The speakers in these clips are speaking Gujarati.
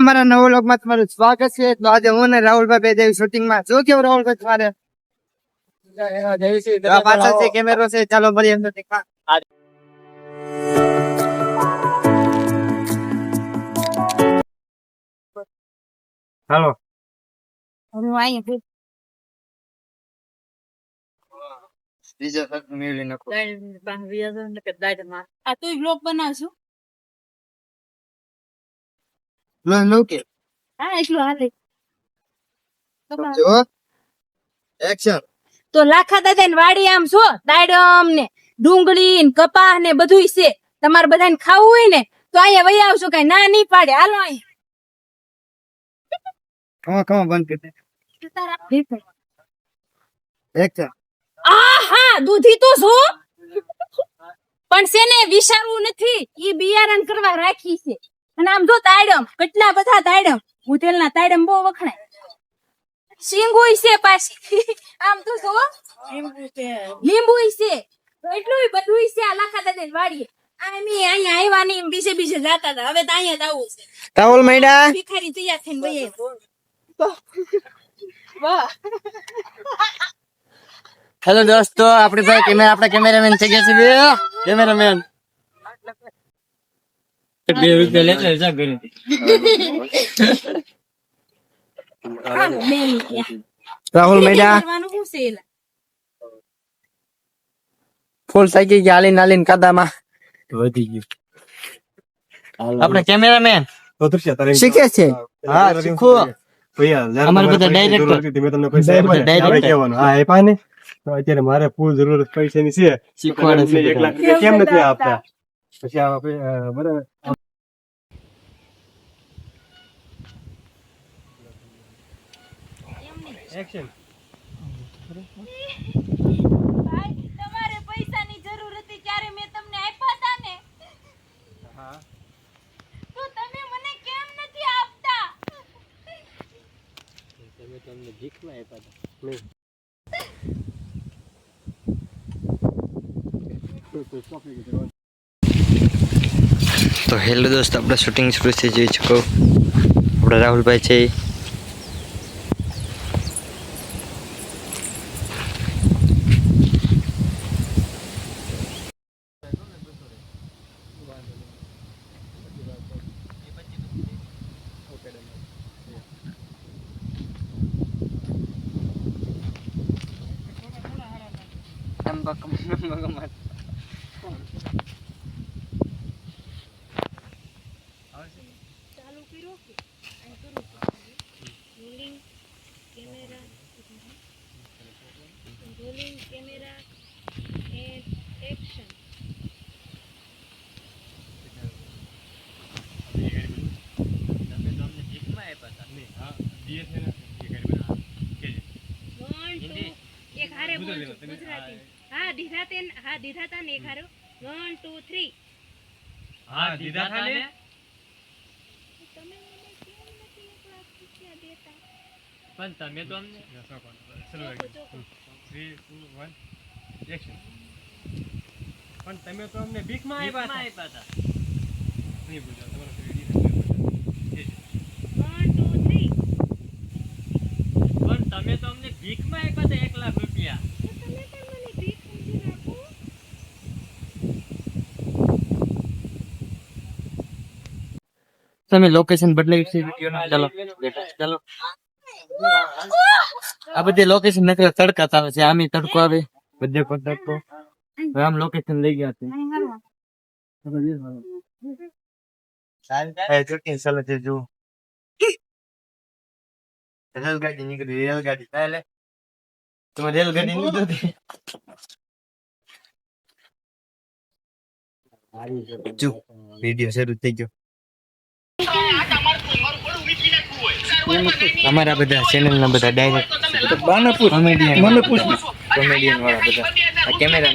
અમારા નવો લોકમાં તમારું સ્વાગત છે. તો આજે હું ને રાહુલભાઈ બે દેવી શૂટિંગમાં જો કેવું રાહુલભાઈ તમારે? પાછળ છે કેમેરો છે ચાલો મળીએ એમ શૂટિંગમાં હાલો. બીજો મેળવી નાખો. આ તું બ્લોગ બનાવશું? લો લો કે હા એટલું હાલે જો એક્શન તો લાખા દાદા ને વાડી આમ છો દાડમ ને ડુંગળી ને કપાસ ને બધું છે તમારે બધાને ખાવું હોય ને તો અહીંયા વહી આવશો કઈ ના નહીં પાડે હાલો અહીંયા કમા કમા બંધ કરી દે એક્શન આ હા દૂધી તો છો? પણ સેને વિચારવું નથી. ઈ બિયારણ કરવા રાખી છે. અને આમ જો તાયડમ કેટલા બધા તાયડમ. ના તાયડમ બહુ વખણાય. સિંગુ છે પાછી. આમ તો જો લીંબુ છે. એટલું બધું છે આ લાખા દાદા વાડીએ. અહીંયા આવ્યા બીજે બીજે જાતા હતા. હવે તો અહીંયા જ આવું છે. મૈડા ભિખારી તૈયાર થઈને વાહ હેલો દોસ્તો આપણી પાસે કેમેરા આપણા કેમેરામેન થઈ ગયા છે કેમેરામેન બે રૂપિયા લેતા જા ઘરે. રાહુલ મૈડા? ફૂલ સાઈકી ગયા હાલીને હાલીને કાદામાં. વધી ગયું. આપણે કેમેરામેન? શીખે છે. હા શીખો. અમારે બધા director. Director. અત્યારે મારે ફૂલ જરૂર પૈસાની છે. એક લાખ કેમ નથી આપતા? પછી આપણે, બરાબર. એક્શન ભાઈ, તમારે પૈસાની જરૂર હતી ત્યારે મેં તમને આપ્યા હતા ને. તો તમે મને કેમ નથી આપતા? તો. હેલો દોસ્ત આપણે શૂટિંગ શરૂ થઈ જોઈ શકો આપણે રાહુલભાઈ છે ચાલુ કર્યો કે અહીં કરું rolling camera rolling camera and action one two એક હારે બોલ ગુજરાતી હા દીધા તે હા દીધા તા ને હારે વન ટુ થ્રી હા દીધા થાને તમે મને કેમ નથી એક લાખ રૂપિયા દેતા પણ તમે તો અમને. પણ તમે તો અમને બીકમાં આપ્યા હતા. નહીં બોલ્યા તમારો ready નથી. વન ટુ થ્રી પણ તમે તો અમને ભીખમાં આપ્યા હતા એક લાખ રૂપિયા તો તમે પણ મને ભીખ સમજી રાખો તમે લોકેશન બદલાવી છે વીડિયો ચાલો ચાલો આ બધી લોકેશન નકર તડકા આવે છે આમી તડકો આવે બધે પર તડકો હવે આમ લોકેશન લઈ ગયા છે એ ચૂંટણી ચાલે છે જો રેલગાડી નીકળી રેલગાડી ચાલે તમે રેલગાડી નહીં જોતી જો વીડિયો શરૂ થઈ ગયો અમારા બધા ચેનલ ના બધા ડાયરેક્ટ કોમેડિયન કોમેડિયન વાળા બધા. આ કેમેરા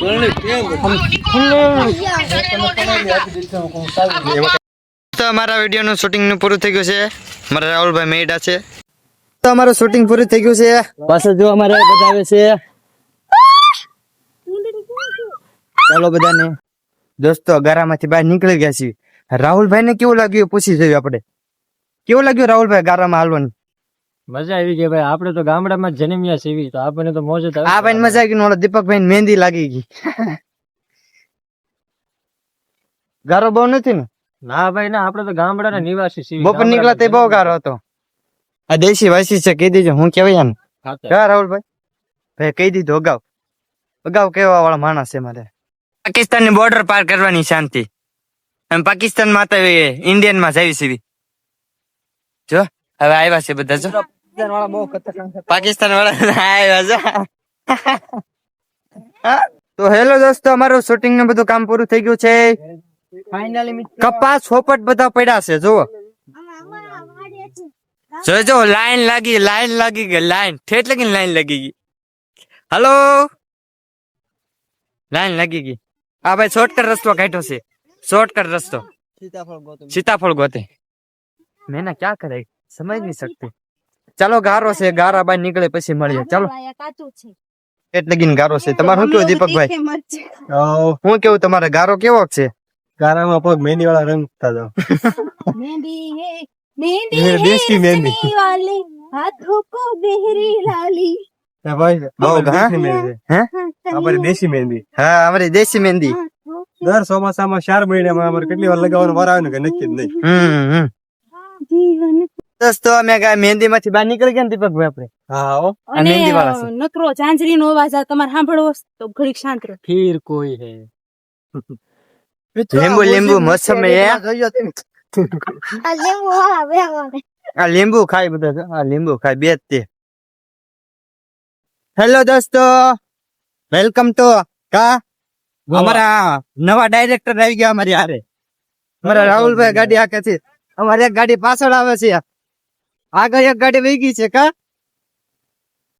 તો અમારા વિડીયોનું શૂટિંગનું શૂટિંગનું પૂરું થઈ ગયું છે. મારા રાહુલભાઈ મેડા છે. તો અમારું શૂટિંગ પૂરું થઈ ગયું છે. પાછળ જો અમારે બધા આવે છે. ચાલો બધાને. દોસ્તો ગારામાંથી બહાર નીકળી ગયા છીએ. રાહુલભાઈને કેવું લાગ્યું પૂછી જોઈએ આપણે. કેવું લાગ્યું રાહુલભાઈ ગારામાં હાલવાનું? મજા આવી ગઈ ભાઈ. આપણે તો ગામડામાં જન્મ્યા છીએ તો. આપણને તો મોજ જ આ ભાઈ મજા આવી ગઈ ઓલો દીપકભાઈ મહેંદી લાગી ગઈ. ગારો બહુ નથી ને? ના ભાઈ ના આપણે તો ગામડાના નિવાસી છીએ. બપોર નીકળ્યા તે બહુ ગારો હતો. આ દેશી વાસી છે કહી દેજો હું કેવાય એમ. હા રાહુલભાઈ ભાઈ. કહી દીધું અગાઉ. અગાઉ કેવા વાળા માણસ છે મારે. પાકિસ્તાનની બોર્ડર પાર કરવાની શાંતિ. અને પાકિસ્તાનમાં તો ઇન્ડિયનમાં જઈ સીવી હવે આવ્યા છે બધા જો. પાકિસ્તાન વાળા આવ્યા છે તો હેલો દોસ્તો અમારું શૂટિંગનું બધું કામ પૂરું થઈ ગયું છે. કપાસ પોપટ બધા પડ્યા છે જુઓ. જોજો લાઈન લાગી લાઈન લાગી ગઈ લાઈન. ઠેઠ લગી લાઈન લાગી ગઈ. હલો? લાઈન લાગી ગઈ. આ ભાઈ શોર્ટકટ રસ્તો કાઢ્યો છે. શોર્ટકટ રસ્તો. સીતાફળ ગોતે. સીતાફળ ગોતે. મેના ક્યાં કરે સમજ નહીં શકતી. ચાલો ગારો છે ગારા બાય નીકળે પછી મળીએ. ચાલો. એટલે ગીન ગારો છે. તમારું શું કેવું દીપકભાઈ? હું કેવું? તમારે ગારો કેવો છે? ગારામાં પગ મહેંદી વાળા રંગ થતા દેશી મહેંદી હાથો કો બહેરી લાલી. દેશી મહેંદી હા? અમારી દેશી મહેંદી દર ચોમાસામાં ચાર મહિનામાં અમારે કેટલી વાર લગાવવાનું વાર આવે ને નક્કી જ નહીં. દોસ્તો અમે ગયા મહેંદી માંથી બહાર નીકળી ગયા દીપક ભાઈ આપણે. હા મહેંદી વાળા નકરો ઝાંઝરી નો અવાજ આ તમારે સાંભળવો તો ઘડીક શાંત રહો. ફીર કોઈ હે. લીંબુ લીંબુ મોસમ હે. આ લીંબુ ખાય બધા આ લીંબુ ખાય બે જ તે. હેલો દોસ્તો. વેલકમ ટુ કા? અમારા નવા ડાયરેક્ટર આવી ગયા અમારી હારે. અમારા રાહુલભાઈ ગાડી હાકે છે. અમારી એક ગાડી પાછળ આવે છે. આગળ એક ગાડી વહી ગઈ છે કા?